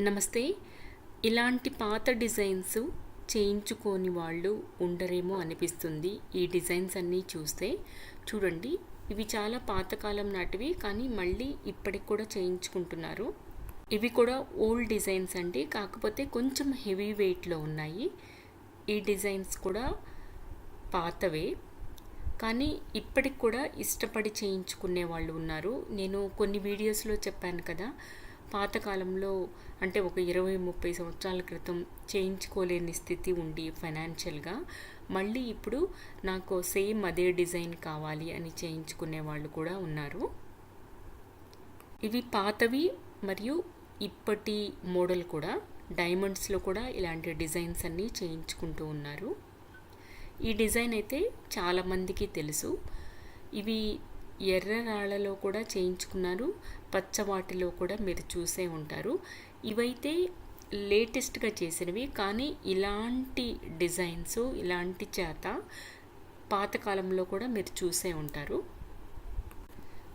నమస్తే. ఇలాంటి పాత డిజైన్స్ చేయించుకోని వాళ్ళు ఉండరేమో అనిపిస్తుంది. ఈ డిజైన్స్ అన్నీ చూస్తే చూడండి ఇవి చాలా పాతకాలం నాటివి కానీ మళ్ళీ ఇప్పటికి కూడా చేయించుకుంటున్నారు. ఇవి కూడా ఓల్డ్ డిజైన్స్ అండి. కాకపోతే కొంచెం హెవీ వెయిట్లో ఉన్నాయి. ఈ డిజైన్స్ కూడా పాతవే. కానీ ఇప్పటికి కూడా ఇష్టపడి చేయించుకునే వాళ్ళు ఉన్నారు. నేను కొన్ని వీడియోస్లో చెప్పాను కదా పాతకాలంలో అంటే ఒక ఇరవై ముప్పై సంవత్సరాల క్రితం చేయించుకోలేని స్థితి ఉండి ఫైనాన్షియల్గా మళ్ళీ ఇప్పుడు నాకు సేమ్ అదే డిజైన్ కావాలి అని చేయించుకునే వాళ్ళు కూడా ఉన్నారు. ఇవి పాతవి మరియు ఇప్పటి మోడల్ కూడా డైమండ్స్లో కూడా ఇలాంటి డిజైన్స్ అన్నీ చేయించుకుంటూ ఉన్నారు. ఈ డిజైన్ అయితే చాలామందికి తెలుసు. ఇవి ఎర్ర రాళ్ళలో కూడా చేయించుకున్నారు. పచ్చవాటిలో కూడా మీరు చూసే ఉంటారు. ఇవైతే లేటెస్ట్గా చేసినవి. కానీ ఇలాంటి డిజైన్స్ ఇలాంటి చేత పాతకాలంలో కూడా మీరు చూసే ఉంటారు.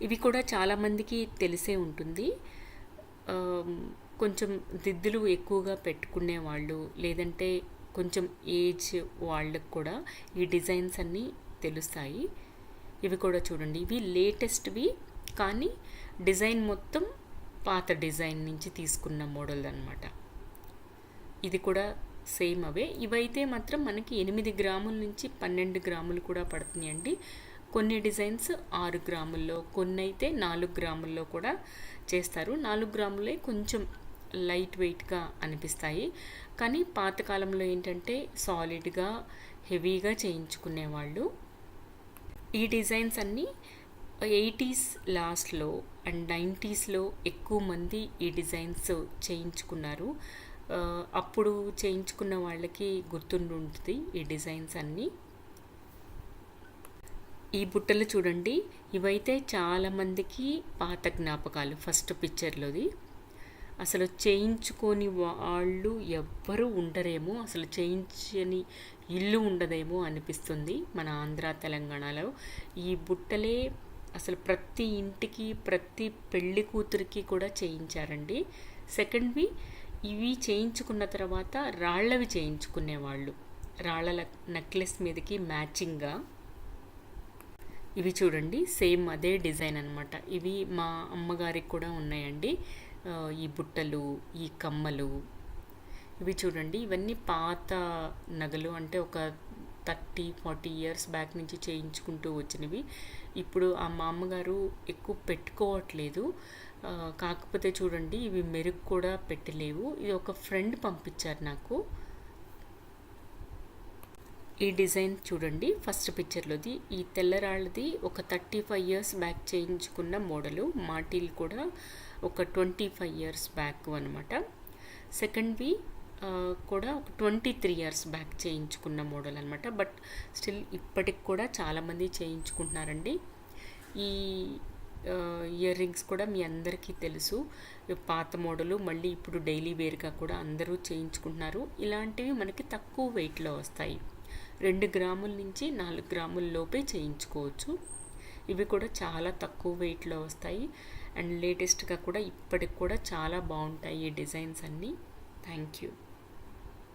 ఇవి కూడా చాలామందికి తెలిసే ఉంటుంది. కొంచెం దిద్దులు ఎక్కువగా పెట్టుకునే వాళ్ళు లేదంటే కొంచెం ఏజ్ వాళ్ళకు కూడా ఈ డిజైన్స్ అన్నీ తెలుస్తాయి. ఇవి కూడా చూడండి. ఇవి లేటెస్ట్వి కానీ డిజైన్ మొత్తం పాత డిజైన్ నుంచి తీసుకున్న మోడల్ అనమాట ఇది కూడా సేమ్ అవే. ఇవైతే మాత్రం మనకి ఎనిమిది గ్రాముల నుంచి పన్నెండు గ్రాములు కూడా పడుతున్నాయండి కొన్ని డిజైన్స్ ఆరు గ్రాముల్లో కొన్ని అయితే నాలుగు గ్రాముల్లో కూడా చేస్తారు. నాలుగు గ్రాములే కొంచెం లైట్ వెయిట్గా అనిపిస్తాయి. కానీ పాతకాలంలో ఏంటంటే సాలిడ్గా హెవీగా చేయించుకునేవాళ్ళు. ఈ డిజైన్స్ అన్నీ ఎయిటీస్ లాస్ట్లో అండ్ నైంటీస్లో ఎక్కువ మంది ఈ డిజైన్స్ చేయించుకున్నారు. అప్పుడు చేయించుకున్న వాళ్ళకి గుర్తుండి ఉంటుంది ఈ డిజైన్స్ అన్నీ. ఈ బుట్టలు చూడండి ఇవైతే చాలామందికి పాత జ్ఞాపకాలు ఫస్ట్ పిక్చర్లోది. అసలు చేయించుకొని వాళ్ళు ఎవ్వరూ ఉండరేమో అసలు చేయించని ఇల్లు ఉండదేమో అనిపిస్తుంది మన ఆంధ్ర తెలంగాణలో. ఈ బుట్టలే అసలు ప్రతి ఇంటికి ప్రతి పెళ్ళి కూతురికి కూడా చేయించారండి. సెకండ్వి ఇవి చేయించుకున్న తర్వాత రాళ్ళవి చేయించుకునేవాళ్ళు రాళ్ళ నెక్లెస్ మీదకి మ్యాచింగ్గా ఇవి చూడండి సేమ్ అదే డిజైన్ అనమాట ఇవి మా అమ్మగారికి కూడా ఉన్నాయండి. ఈ బుట్టలు ఈ కమ్మలు ఇవి చూడండి. ఇవన్నీ పాత నగలు అంటే ఒక థర్టీ ఫార్టీ ఇయర్స్ బ్యాక్ నుంచి చేయించుకుంటూ వచ్చినవి. ఇప్పుడు ఆ మా అమ్మగారు ఎక్కువ పెట్టుకోవట్లేదు. కాకపోతే చూడండి ఇవి మెరుగు కూడా పెట్టలేవు. ఇది ఒక ఫ్రెండ్ పంపించారు నాకు. ఈ డిజైన్ చూడండి ఫస్ట్ పిక్చర్లోది. ఈ తెల్లరాళ్ళది ఒక థర్టీ ఫైవ్ ఇయర్స్ బ్యాక్ చేయించుకున్న మోడలు. మాటీలు కూడా ఒక ట్వంటీ ఫైవ్ ఇయర్స్ బ్యాక్ అనమాట సెకండ్వి కూడా ఒక ట్వంటీ త్రీ ఇయర్స్ బ్యాక్ చేయించుకున్న మోడల్ అనమాట బట్ స్టిల్ ఇప్పటికి కూడా చాలామంది చేయించుకుంటున్నారండి. ఈ ఇయర్ రింగ్స్ కూడా మీ అందరికీ తెలుసు. పాత మోడలు మళ్ళీ ఇప్పుడు డైలీ వేర్గా కూడా అందరూ చేయించుకుంటున్నారు. ఇలాంటివి మనకి తక్కువ వెయిట్లో వస్తాయి. రెండు గ్రాముల నుంచి నాలుగు గ్రాముల లోపే చేయించుకోవచ్చు. ఇవి కూడా చాలా తక్కువ వెయిట్లో వస్తాయి. అండ్ లేటెస్ట్గా కూడా ఇప్పటికి కూడా చాలా బాగుంటాయి ఈ డిజైన్స్ అన్నీ. Thank you.